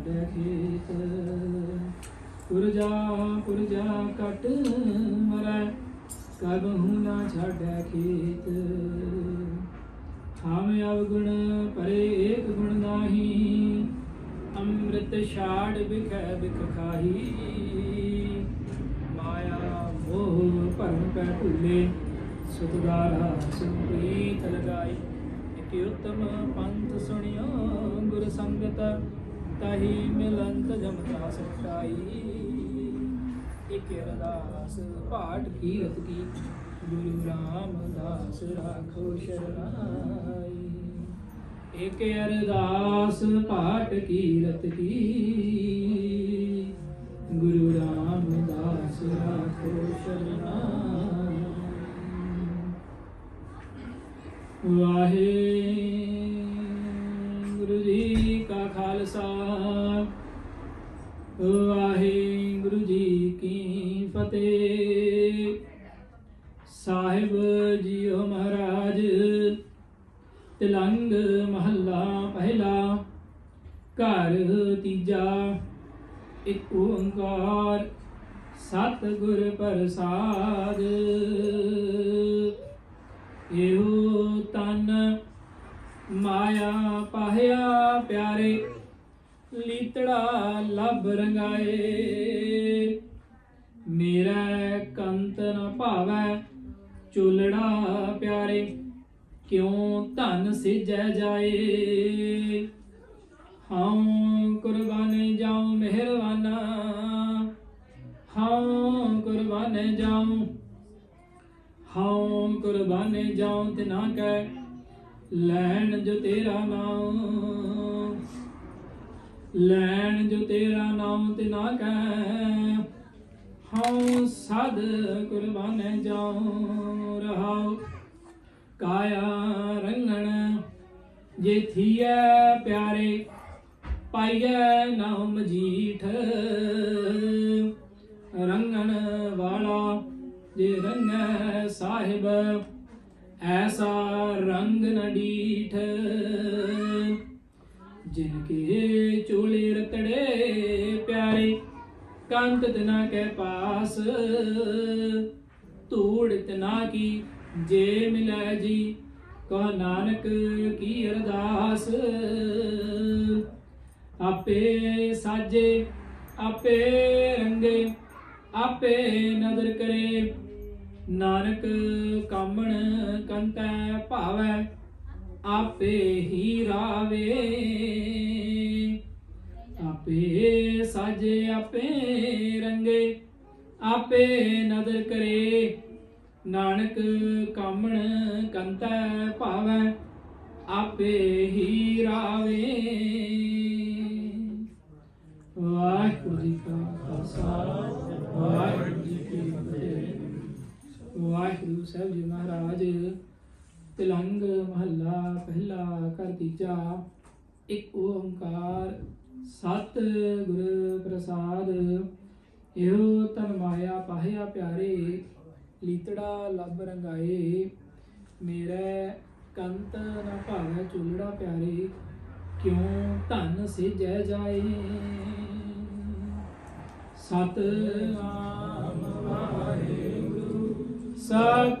ਛਾੜੈ ਖੇਤ। ਪੁਰਜਾ ਪੁਰਜਾ ਕਟ ਮਰੈ ਕਬਹੂ ਨਾ ਛਾੜੈ ਖੇਤ। ਹਮ ਅਵਗੁਣ ਪਰੇ ਏਕ ਗੁਣ ਨਾਹੀ, ਅੰਮ੍ਰਿਤ ਛਾੜ ਬਿਖੈ ਬਿਖ ਖਾਹੀ। ਮਾਇਆ ਮੋਹ ਭਰਮ ਪੈ ਭੁੱਲੇ, ਸੁਖਦਾਰਾ ਸੁਪ੍ਰੀਤ ਲਗਾਈ। ਇਕ ਉਤਮ ਪੰਥ ਸੁਣਿਓ ਗੁਰ ਸੰਗਤ ਤਹੀ ਮਿਲੰਤ ਜਮਤਾ ਸਟਾਈ ਇਕ ਅਰਦਾਸ ਪਾਠ ਕੀਰਤ ਕੀ, ਗੁਰੂ ਰਾਮਦਾਸ ਰਾਖੋ ਸ਼ਰਨਾਈ। ਇਕ ਅਰਦਾਸ ਪਾਠ ਕੀਰਤ ਕੀ, ਗੁਰੂ ਰਾਮਦਾਸ ਰਾਖੋ ਸ਼ਰਨਾਈ। ਵਾਹਿਗੁਰੂ ਜੀ ਕਾ ਖਾਲਸਾ। ਵਾਹਿਗੁਰੂ ਜੀ ਕੀ ਫਤਿਹ। ਸਾਹਿਬ ਜੀਓ ਮਹਾਰਾਜ, ਤਿਲੰਗ ਮਹੱਲਾ ਪਹਿਲਾ, ਘਰ ਤੀਜਾ, ਇੱਕ ਓੰਕਾਰ ਸਤ ਗੁਰ ਪ੍ਰਸਾਦ। ਇਹੋ ਤਨ ਮਾਇਆ ਪਾਹਿਆ ਪਿਆਰੇ, ਲੀਤੜਾ ਲੱਭ ਰੰਗਾਏ। ਮੇਰਾ ਕੰਤ ਨ ਭਾਵੈ ਚੁਲੜਾ ਪਿਆਰੇ, ਕਿਉ ਧਨ ਸਿਜੈ ਜਾਏ? ਹਉ ਕੁਰਬਾਨ ਜਾਉ ਮਿਹਰਬਾਨਾ, ਹਉ ਕੁਰਬਾਨ ਜਾਉ, ਹਉ ਕੁਰਬਾਨ ਜਾਉ ਤਿਨਾ ਕੈ ਲੈਣ ਜੋ ਤੇਰਾ ਨਾਮ, ਲੈਣ ਜੋ ਤੇਰਾ ਨਾਮ ਤਿਨਾ ਕੈ ਹਉ ਸਦ ਕੁਰਬਾਨ ਜਾਉ ਰਹਾਉ, ਕਾਇਆ ਰੰਗਣ ਜੇ ਥੀਐ ਪਿਆਰੇ, ਪਾਈਐ ਨਾਮ ਜੀਠ ਰੰਗਣ ਵਾਲਾ ਜੇ ਰੰਗੈ ਸਾਹਿਬ ਐਸਾ ਰੰਗ ਨਾ ਡੀਠ। ਜਿਨ ਕੇ ਚੋਲੇ ਰਤੜੇ ਪਿਆਰੇ ਕੰਤ ਤਨਾ ਕੇ ਪਾਸ। ਧੂੜ ਤਨਾ ਕੀ ਜੇ ਮਿਲੈ ਜੀ, ਕਹ ਨਾਨਕ ਕੀ ਅਰਦਾਸ। ਆਪੇ ਸਾਜੇ, ਆਪੇ ਰੰਗੇ, ਆਪੇ ਨਦਰ ਕਰੇ। ਨਾਨਕ ਕਾਮਣ ਕੰਤੈ ਭਾਵੈ, ਆਪੇ ਹੀ ਰਾਵੇ। ਆਪੇ ਸਾਜੇ, ਆਪੇ ਰੰਗੇ, ਆਪੇ ਨਦਰ ਕਰੇ। ਨਾਨਕ ਕਾਮਣ ਕੰਤੈ ਭਾਵੈ, ਆਪੇ ਹੀ ਰਾਵੇ। ਵਾਹਿਗੁਰੂ ਜੀ ਕਾ ਖਾਲਸਾ, ਵਾਹਿਗੁਰੂ ਜੀ ਕੀ ਫਤਿਹ। ਵਾਹਿਗੁਰੂ ਸਾਹਿਬ ਜੀ ਮਹਾਰਾਜ, ਤਿਲੰਗ ਮਹੱਲਾ ਪਹਿਲਾ ਘਰ ਤੀਜਾ, ਇੱਕ ਓੰਕਾਰ ਸਤ ਗੁਰ ਪ੍ਰਸਾਦ। ਇਹੋ ਤਨ ਮਾਇਆ ਪਾਹਿਆ ਪਿਆਰੇ, ਲੀਤੜਾ ਲੱਭ ਰੰਗਾਏ। ਮੇਰਾ ਕੰਤ ਨਾ ਭਾਵੈ ਚੁਲੜਾ ਪਿਆਰੇ, ਕਿਉਂ ਧਨ ਸਿਜੈ ਜਾਏ? ਸਤ ਨਾਮ ਵਾਹਿਗੁਰੂ। ਸਤ